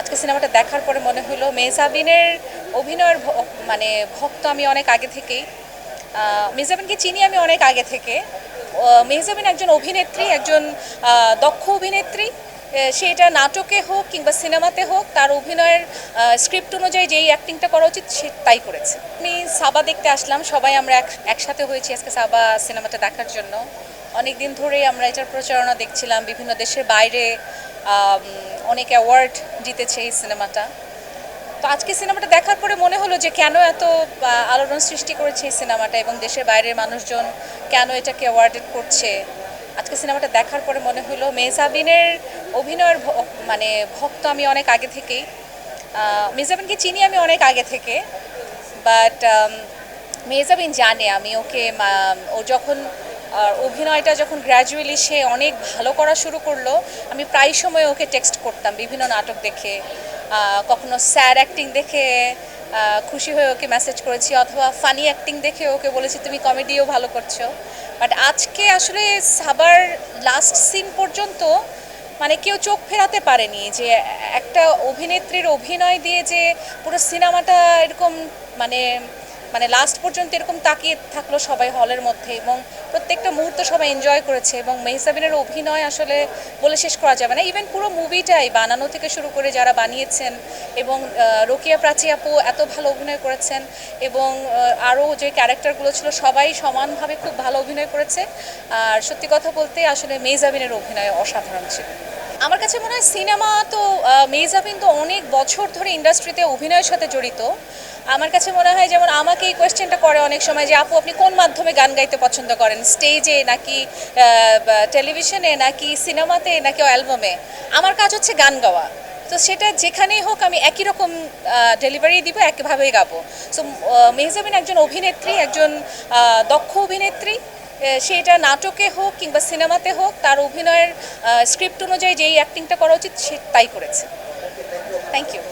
আজকে সিনেমাটা দেখার পরে মনে হলো মেহজাবিনের অভিনয়ের মানে ভক্ত আমি অনেক আগে থেকেই। আহ, মেহজাবিনকে চিনি আমি অনেক আগে থেকে। মেহজাবিন একজন অভিনেত্রী একজন দক্ষ অভিনেত্রী। সেটা নাটকে হোক কিংবা সিনেমাতে হোক তার অভিনয়ের স্ক্রিপ্ট অনুযায়ী যেই অ্যাক্টিংটা করা উচিত সে তাই করেছে। আমি সাবা দেখতে আসলাম সবাই আমরা এক একসাথে হয়েছি আজকে সাবা সিনেমাটা দেখার জন্য। অনেক দিন ধরেই আমরা এটার প্রচারণা দেখছিলাম বিভিন্ন দেশের বাইরে অনেক অ্যাওয়ার্ড জিতেছে এই সিনেমাটা তো আজকে সিনেমাটা দেখার পরে মনে হলো যে কেন এত আলোড়ন সৃষ্টি করেছে এই সিনেমাটা এবং দেশের বাইরের মানুষজন কেন এটাকে অ্যাওয়ার্ডেড করছে? আজকে সিনেমাটা দেখার পরে মনে হলো মেহজাবিনের অভিনয়ের মানে ভক্ত আমি অনেক আগে থেকেই। আহ, মেহজাবিনকে চিনি আমি অনেক আগে থেকে বাট মেহজাবিন জানে আমি ওকে ও যখন আর অভিনয়টা যখন গ্র্যাজুয়ালি সে অনেক ভালো করা শুরু করল, আমি প্রায় সময় ওকে টেক্সট করতাম, বিভিন্ন নাটক দেখে কখনো স্যার অ্যাক্টিং দেখে খুশি হয়ে ওকে মেসেজ করেছি, অথবা ফানি অ্যাক্টিং দেখে ওকে বলেছি, তুমি কমেডিও ভালো করছ। বাট আজকে আসলে সাবার লাস্ট সিন পর্যন্ত মানে কেউ চোখ ফেরাতে পারেনি যে একটা অভিনেত্রীর অভিনয় দিয়ে যে পুরো সিনেমাটা এরকম মানে মানে লাস্ট পর্যন্ত এরকম তাকিয়ে থাকল সবাই হলের মধ্যে এবং প্রত্যেকটা মুহূর্ত সবাই এনজয় করেছে এবং মেহসাবিনের অভিনয় আসলে বলে শেষ করা যাবে না। ইভেন পুরো মুভিটাই বানানো থেকে শুরু করে যারা বানিয়েছেন এবং রোকিয়া প্রাচী আপু এত ভালো অভিনয় করেছেন এবং আরও যে ক্যারেক্টারগুলো ছিল সবাই সমানভাবে খুব ভালো অভিনয় করেছে। আর সত্যি কথা বলতে আসলে মেহজাবিনের অভিনয় অসাধারণ ছিল। আমার কাছে মনে হয় সিনেমা তো আহ, মেহজাবিন তো অনেক বছর ধরে ইন্ডাস্ট্রিতে অভিনয়ের সাথে জড়িত। আমার কাছে মনে হয় যেমন আমাকে এই কোয়েশ্চেনটা করে অনেক সময় যে আপু আপনি কোন মাধ্যমে গান গাইতে পছন্দ করেন? স্টেজে নাকি টেলিভিশনে নাকি সিনেমাতে নাকি অ্যালবামে আমার কাজ হচ্ছে গান গাওয়া। তো সেটা যেখানেই হোক আমি একই রকম ডেলিভারি দিব একইভাবেই গাবো। সো মেহজাবিন একজন অভিনেত্রী একজন দক্ষ অভিনেত্রী। সেটা নাটকে হোক কিংবা সিনেমাতে হোক, তার অভিনয়ের স্ক্রিপ্ট অনুযায়ী যেই অ্যাক্টিংটা করা উচিত, সে তাই করেছে। Thank you